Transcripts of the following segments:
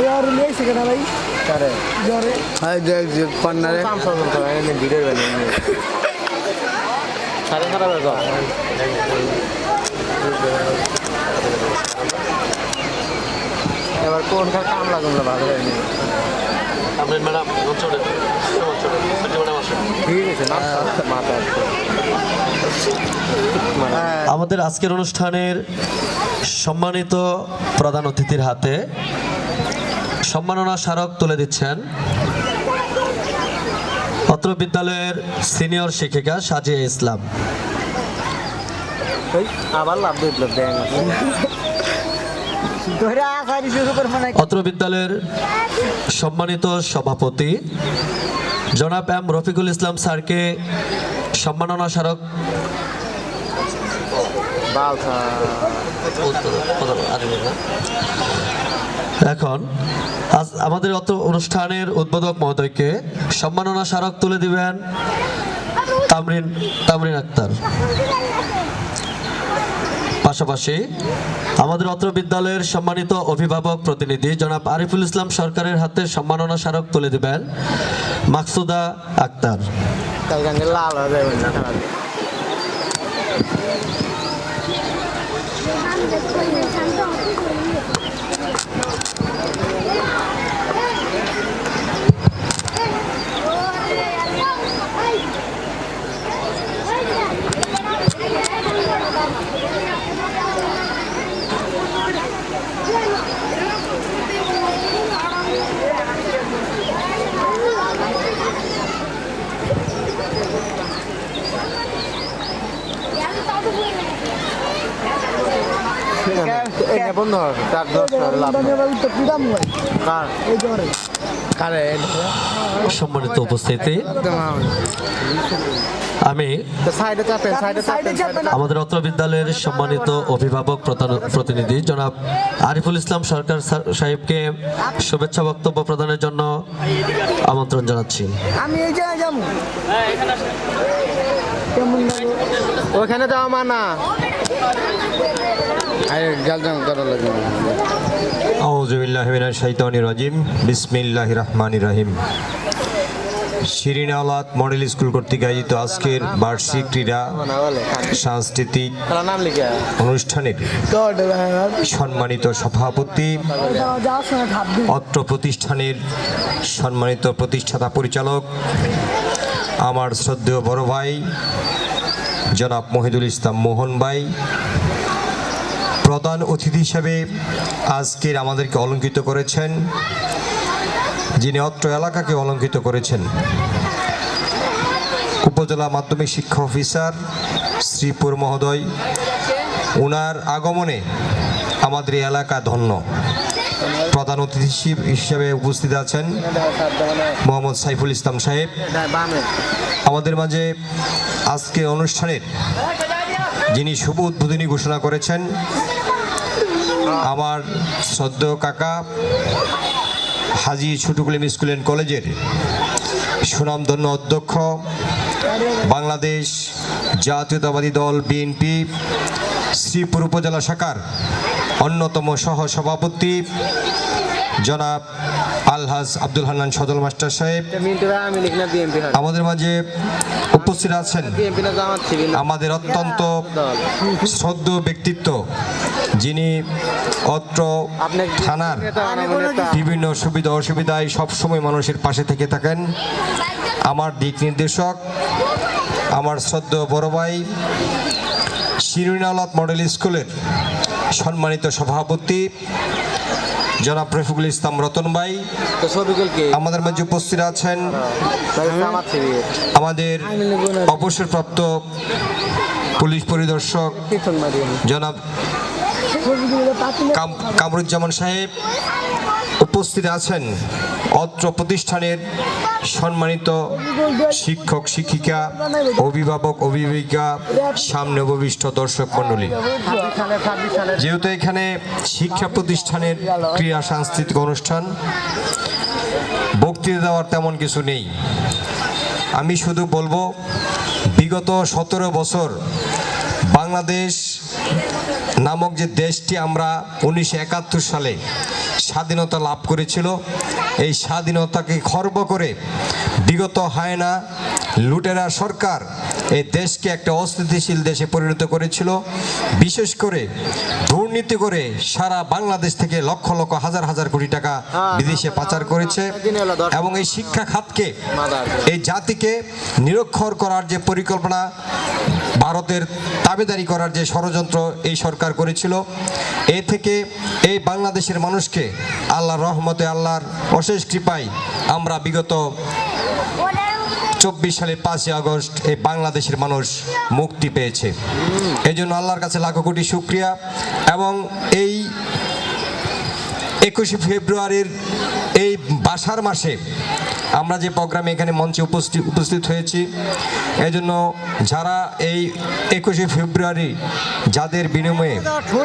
জ্বর লিয়েছে কেন ভাই কারে? জ্বরে। হাই দেখ যে পান্নারে। কাম সব করতে এনে ভিডিও বানিয়ে সাড়ে সারা বেলা এবার কোন কাম লাগুন না ভালো হয়নি আপনি ম্যাডাম চলে মাথা আমাদের আজকের অনুষ্ঠানের সম্মানিত প্রধান অতিথির হাতে সম্মাননা স্মারক তুলে দিচ্ছেন অত্র বিদ্যালয়ের সিনিয়র শিক্ষিকা সাজিয়া ইসলাম। অত্র বিদ্যালয়ের সম্মানিত সভাপতি জনাব এম রফিকুল ইসলাম স্যারকে সম্মাননা স্মারক এখন আজ আমাদের অত অনুষ্ঠানের উদ্বোধক মহোদয়কে সম্মাননা স্মারক তুলে দিবেন তামরিন তামরিন আক্তার। পাশাপাশি আমাদের অত্র বিদ্যালয়ের সম্মানিত অভিভাবক প্রতিনিধি জনাব আরিফুল ইসলাম সরকারের হাতে সম্মাননা স্মারক তুলে দিবেন মাকসুদা আক্তার হয়ে যাবে না খারাপ এটা বন্ধ হবে চার দশ লাভ দামে ভাই তো পিরাম ভাই কার কারে? সম্মানিত উপস্থিতি। আমি আমাদের অত্র বিদ্যালয়ের সম্মানিত অভিভাবক প্রতিনিধি জনাব আরিফুল ইসলাম সরকার সাহেবকে শুভেচ্ছা বক্তব্য প্রদানের জন্য আমন্ত্রণ জানাচ্ছি। আমি এই ওখানে যাওয়া মানা। রাজিম। মডেল স্কুল কর্তৃক আয়োজিত আজকের বার্ষিক ক্রীড়া সাংস্কৃতিক অনুষ্ঠানের সম্মানিত সভাপতি, অত্র প্রতিষ্ঠানের সম্মানিত প্রতিষ্ঠাতা পরিচালক, আমার শ্রদ্ধেয় বড় ভাই, জনাব মহিদুল ইসলাম মোহন ভাই প্রধান অতিথি হিসেবে আজকের আমাদেরকে অলঙ্কিত করেছেন, যিনি অত্র এলাকাকে অলঙ্কিত করেছেন, উপজেলা মাধ্যমিক শিক্ষা অফিসার শ্রীপুর মহোদয়। ওনার আগমনে আমাদের এলাকা ধন্য। প্রধান অতিথি হিসেবে- উপস্থিত আছেন মোহাম্মদ সাইফুল ইসলাম সাহেব। আমাদের মাঝে আজকে অনুষ্ঠানের যিনি শুভ উদ্বোধনী ঘোষণা করেছেন আমার সদ্য কাকা হাজি ছোটকুলিম স্কুল অ্যান্ড কলেজের সুনামধন্য অধ্যক্ষ বাংলাদেশ জাতীয়তাবাদী দল বিএনপি শ্রীপুর উপজেলা শাখার অন্যতম সহ সভাপতি জনাব আলহাজ আব্দুল হান্নান সদল মাস্টার সাহেব। আমাদের মাঝে উপস্থিত আছেন আমাদের অত্যন্ত শ্রদ্ধ ব্যক্তিত্ব যিনি অত্র থানার নেতা বিভিন্ন সুবিধা অসুবিধায় সবসময় মানুষের পাশে থেকে থাকেন। আমার দিক নির্দেশক আমার শ্রদ্ধ বড় ভাই শিরুনালাত মডেল স্কুলের সম্মানিত সভাপতি জনাব রফিকুল ইসলাম রতন ভাই। আমাদের মাঝে উপস্থিত আছেন। আমাদের অবসরপ্রাপ্ত পুলিশ পরিদর্শক জনাব কামরুজ্জামান সাহেব উপস্থিত আছেন অত্র প্রতিষ্ঠানের সম্মানিত শিক্ষক, শিক্ষিকা, অভিভাবক, অভিভাবিকা, সামনে উপবিষ্ট দর্শক সালে যেহেতু এখানে শিক্ষা প্রতিষ্ঠানের ক্রীড়া সাংস্কৃতিক অনুষ্ঠান, বক্তৃতা দেওয়ার তেমন কিছু নেই। আমি শুধু বলব, বিগত সতেরো বছর বাংলাদেশ নামক যে দেশটি আমরা উনিশশো একাত্তর সালে স্বাধীনতা লাভ করেছিল, এই স্বাধীনতাকে খর্ব করে বিগত হয় না, লুটেরা সরকার এই দেশকে একটা অস্থিতিশীল দেশে পরিণত করেছিল। বিশেষ করে দুর্নীতি করে সারা বাংলাদেশ থেকে লক্ষ লক্ষ হাজার হাজার কোটি টাকা বিদেশে পাচার করেছে এবং এই শিক্ষা খাতকে এই জাতিকে নিরক্ষর করার যে পরিকল্পনা ভারতের দাবিদারি করার যে ষড়যন্ত্র এই সরকার করেছিল এ থেকে এই বাংলাদেশের মানুষকে আল্লাহর রহমতে আল্লাহর অশেষ কৃপায় আমরা বিগত চব্বিশ সালে পাঁচই আগস্ট এই বাংলাদেশের মানুষ মুক্তি পেয়েছে। এই জন্য আল্লাহর কাছে লাখো কোটি শুক্রিয়া এবং এই একুশে ফেব্রুয়ারির এই বাসার মাসে আমরা যে প্রোগ্রামে এখানে মঞ্চে উপস্থিত উপস্থিত হয়েছি এই জন্য যারা এই একুশে ফেব্রুয়ারি যাদের বিনিময়ে,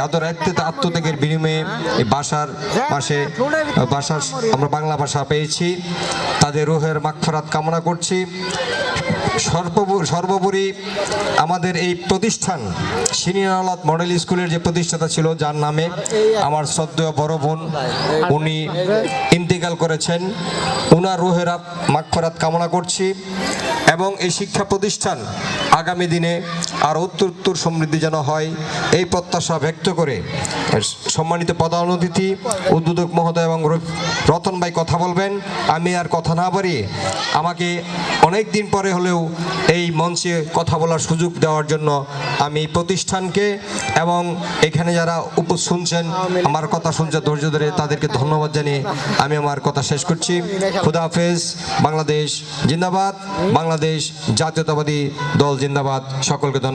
যাদের আত্মত্যাগের বিনিময়ে এই বাসার মাসে, বাসার আমরা বাংলা ভাষা পেয়েছি, তাদের রুহের মাগফরাত কামনা করছি। সর্বোপরি আমাদের এই প্রতিষ্ঠান সিনিয়রনাথ মডেল স্কুলের যে প্রতিষ্ঠাতা ছিল, যার নামে আমার শ্রদ্ধেয় বড় বোন, উনি ইন্তেকাল করেছেন। উনার রোহেরাত মাগফরাত কামনা করছি এবং এই শিক্ষা প্রতিষ্ঠান আগামী দিনে আর উত্তর উত্তর সমৃদ্ধি যেন হয়, এই প্রত্যাশা ব্যক্ত করে সম্মানিত প্রধান অতিথি, উদ্বোধক মহোদয় এবং রতন ভাই কথা বলবেন। আমি আর কথা না বাড়িয়ে আমাকে অনেক দিন পরে হলেও এই মঞ্চে কথা বলার সুযোগ দেওয়ার জন্য আমি প্রতিষ্ঠানকে এবং এখানে যারা উপ শুনছেন, আমার কথা শুনছে ধৈর্য ধরে তাদেরকে ধন্যবাদ জানিয়ে আমি আমার কথা শেষ করছি। খুদা হাফেজ, বাংলাদেশ জিন্দাবাদ, বাংলাদেশ জাতীয়তাবাদী দল জিন্দাবাদ, সকলকে ধন্যবাদ।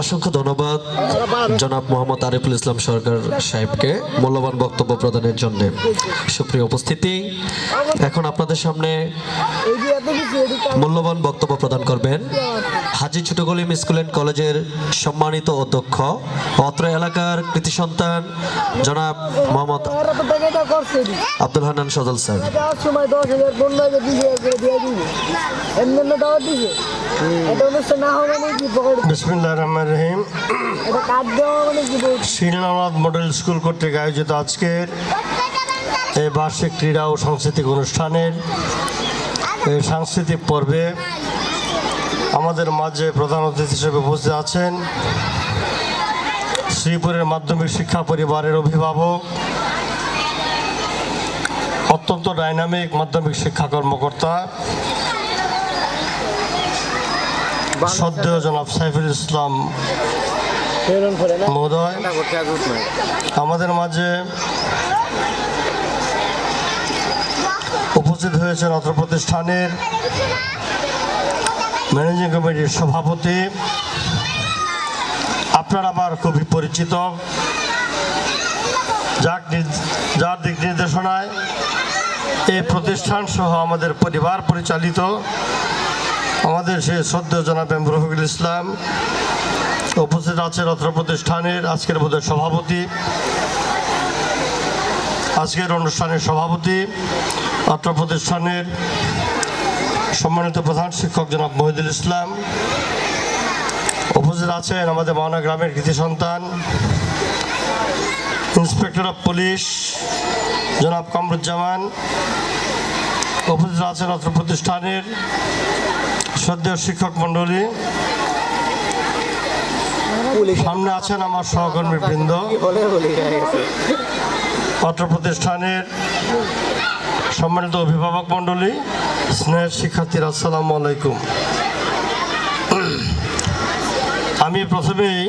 অসংখ্য ধন্যবাদ, জনাব মোহাম্মদ আরিফুল ইসলাম সরকার সাহেবকে মূল্যবান বক্তব্য প্রদানের জন্য সুপ্রিয় উপস্থিতি, এখন আপনাদের সামনে মূল্যবান বক্তব্য প্রদান করবেন হাজি ছোটগলিম স্কুল অ্যান্ড কলেজের সম্মানিত অধ্যক্ষ, অত্র এলাকার কৃতি সন্তান, জনাব Mohammad. Abdul Hannan Sajal sir Srinath model school কর্তৃক আয়োজিত আজকের এই বার্ষিক ক্রীড়া ও সাংস্কৃতিক অনুষ্ঠানের এই সাংস্কৃতিক পর্বে আমাদের মাঝে প্রধান অতিথি হিসেবে উপস্থিত আছেন শ্রীপুরের মাধ্যমিক শিক্ষা পরিবারের অভিভাবক অত্যন্ত ডাইনামিক মাধ্যমিক শিক্ষা কর্মকর্তা সদ্য জনাব সাইফুল ইসলাম মহোদয়, আমাদের মাঝে উপস্থিত হয়েছেন অত্র প্রতিষ্ঠানের ম্যানেজিং কমিটির সভাপতি। আপনার আবার খুবই পরিচিত। যার যার দিক নির্দেশনায় এই প্রতিষ্ঠান সহ আমাদের পরিবার পরিচালিত আমাদের সেই সদ্য জনাব এম রফিকুল ইসলাম উপস্থিত আছেন অত্র প্রতিষ্ঠানের আজকের বোধহয় সভাপতি, আজকের অনুষ্ঠানের সভাপতি, অত্র প্রতিষ্ঠানের সম্মানিত প্রধান শিক্ষক জনাব মহিদুল ইসলাম। উপস্থিত আছেন আমাদের মাওনা গ্রামের কৃতি সন্তান, ইন্সপেক্টর অফ পুলিশ জনাব কামরুজ্জামান। উপস্থিত আছেন অত্র প্রতিষ্ঠানের সদ্য শিক্ষক মণ্ডলী, সামনে আছেন আমার সহকর্মী বৃন্দ। অত্র প্রতিষ্ঠানের সম্মানিত অভিভাবক মণ্ডলী, স্নেহের শিক্ষার্থীরা, আসসালামু আলাইকুম। আমি প্রথমেই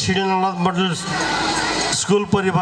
শ্রীনাথ মডেল স্কুল পরিবার